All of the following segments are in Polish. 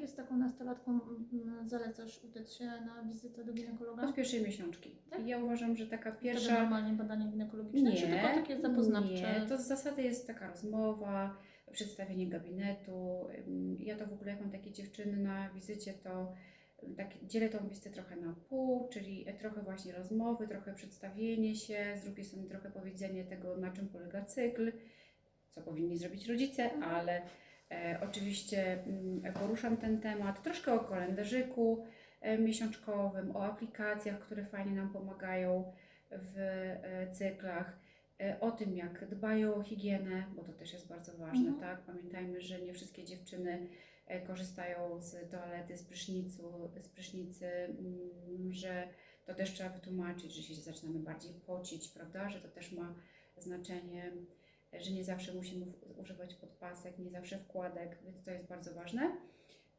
kiedy z taką nastolatką mm, zalecasz udać się na wizytę do ginekologa? Od pierwszej miesiączki. Tak? Ja uważam, że taka pierwsza... normalnie badanie ginekologiczne, czy tylko takie zapoznawcze? Nie, to z zasady jest taka rozmowa, przedstawienie gabinetu. Ja to w ogóle, jak mam takie dziewczyny na wizycie, to tak dzielę tą wizytę trochę na pół, czyli trochę właśnie rozmowy, trochę przedstawienie się, z drugiej strony trochę powiedzenie tego, na czym polega cykl, co powinni zrobić rodzice, Mhm. ale e, oczywiście mm, poruszam ten temat, troszkę o kalendarzyku e, miesiączkowym, o aplikacjach, które fajnie nam pomagają w e, cyklach, e, o tym, jak dbają o higienę, bo to też jest bardzo ważne, Mhm. tak? Pamiętajmy, że nie wszystkie dziewczyny e, korzystają z toalety, z prysznicu, z prysznicy, mm, że to też trzeba wytłumaczyć, że się zaczynamy bardziej pocić, prawda? Że to też ma znaczenie, e, że nie zawsze musimy używać podpasek, nie zawsze wkładek, więc to jest bardzo ważne.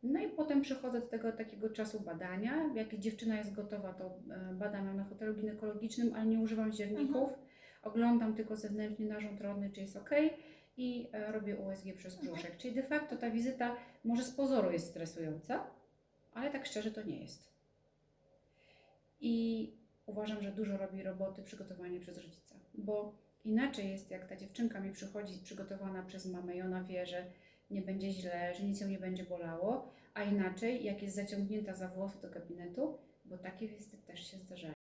No i potem przechodzę do tego takiego czasu badania. Jak dziewczyna jest gotowa, to e, badam ją na hotelu ginekologicznym, ale nie używam zierników. Oglądam tylko zewnętrznie narząd rodny, czy jest ok i e, robię USG przez brzuszek. Czyli de facto ta wizyta może z pozoru jest stresująca, ale tak szczerze to nie jest. I uważam, że dużo robi roboty przygotowanie przez rodzica, bo inaczej jest, jak ta dziewczynka mi przychodzi przygotowana przez mamę i ona wie, że nie będzie źle, że nic ją nie będzie bolało, a inaczej, jak jest zaciągnięta za włosy do gabinetu, bo takie wizyty też się zdarzają.